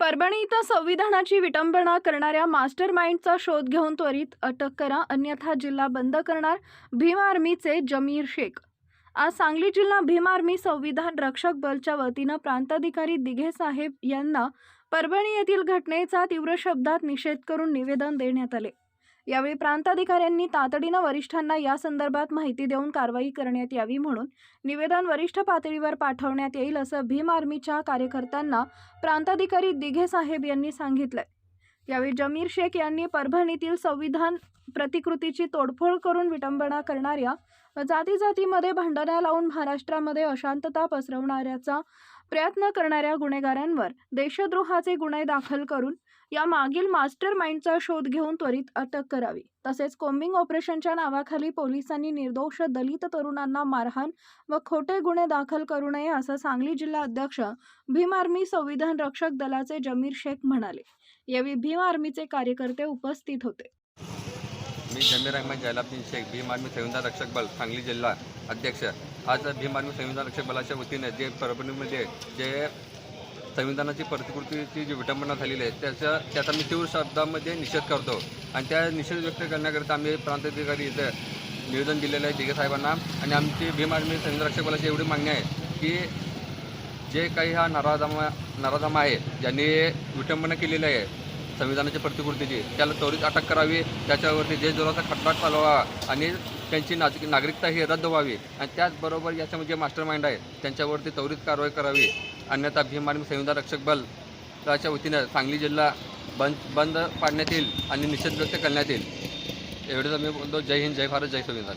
परभणी इथं संविधानाची विटंबना करणाऱ्या मास्टर माइंडचा शोध घेऊन त्वरित अटक करा अन्यथा जिल्हा बंद करणार भीम आर्मीचे जमीर शेख. आज सांगली जिल्हा भीम आर्मी संविधान रक्षक बलच्या वतीनं प्रांताधिकारी दिघे साहेब यांना परभणी येथील घटनेचा तीव्र शब्दात निषेध करून निवेदन देण्यात आले. यावेळी प्रांताधिकाऱ्यांनी तातडीनं वरिष्ठांना या संदर्भात माहिती देऊन कारवाई करण्यात यावी म्हणून निवेदन वरिष्ठ पातळीवर पाठवण्यात येईल असं भीम आर्मीच्या कार्यकर्त्यांना प्रांताधिकारी दिघे साहेब यांनी सांगितलंय. यावेळी जमीर शेख यांनी परभणीतील संविधान प्रतिकृतीची तोडफोड करून विटंबना करणाऱ्या जाती जातीमध्ये भांडणा लावून महाराष्ट्रामध्ये अशांतता पसरवणाऱ्याचा प्रयत्न करणाऱ्या गुन्हेगारांवर देशद्रोहाचे गुन्हे दाखल करून या मागील मास्टर माइंडचा शोध घेऊन त्वरित अटक करावी. तसेच कोम्बिंग ऑपरेशनच्या नावाखाली पोलिसांनी निर्दोष दलित तरुणांना मारहाण व खोटे गुन्हे दाखल करू नये असं सांगली जिल्हा अध्यक्ष भीम आर्मी संविधान रक्षक दलाचे जमीर शेख म्हणाले. यावेळी भीम आर्मीचे कार्यकर्ते उपस्थित होते. मी जमीर अहमद जैलाब्दीन शेख भीम आर्मी संयुक्त रक्षक बल सांगली जिल्हा अध्यक्ष. आज भीम आर्मी संयुक्त रक्षक बलाच्या वतीने जे परभणीमध्ये जे संविधानाची प्रतिकृतीची जी विटंबना झालेली आहे त्याच्या त्याचा मी तीव्र शब्दामध्ये निषेध करतो. आणि त्या निषेध व्यक्त करण्याकरिता आम्ही प्रांताधिकारी इथे निवेदन दिलेलं आहे दिघे साहेबांना. आणि आमची भीम आर्मी संयुक्त रक्षक बलाची एवढी मागणी आहे की जे काही हा नराधामा नराधामा आहे ज्यांनी विटंबना केलेली आहे संविधानाच्या प्रतिकृतीची त्याला त्वरित अटक करावी. त्याच्यावरती देशद्रोहाचा खटला चालवावा आणि त्यांची नाग नागरिकता ही रद्द व्हावी. आणि त्याचबरोबर याच्यामध्ये जे मास्टर माइंड आहे त्यांच्यावरती त्वरित कारवाई करावी. अन्यथा भीम आणि संविधान रक्षक बल च्या वतीनं सांगली जिल्हा बंद बंद पाडण्यात येईल आणि निषेध व्यक्त करण्यात येईल. एवढंच मी बोलतो. जय हिंद जय भारत जय संविधान.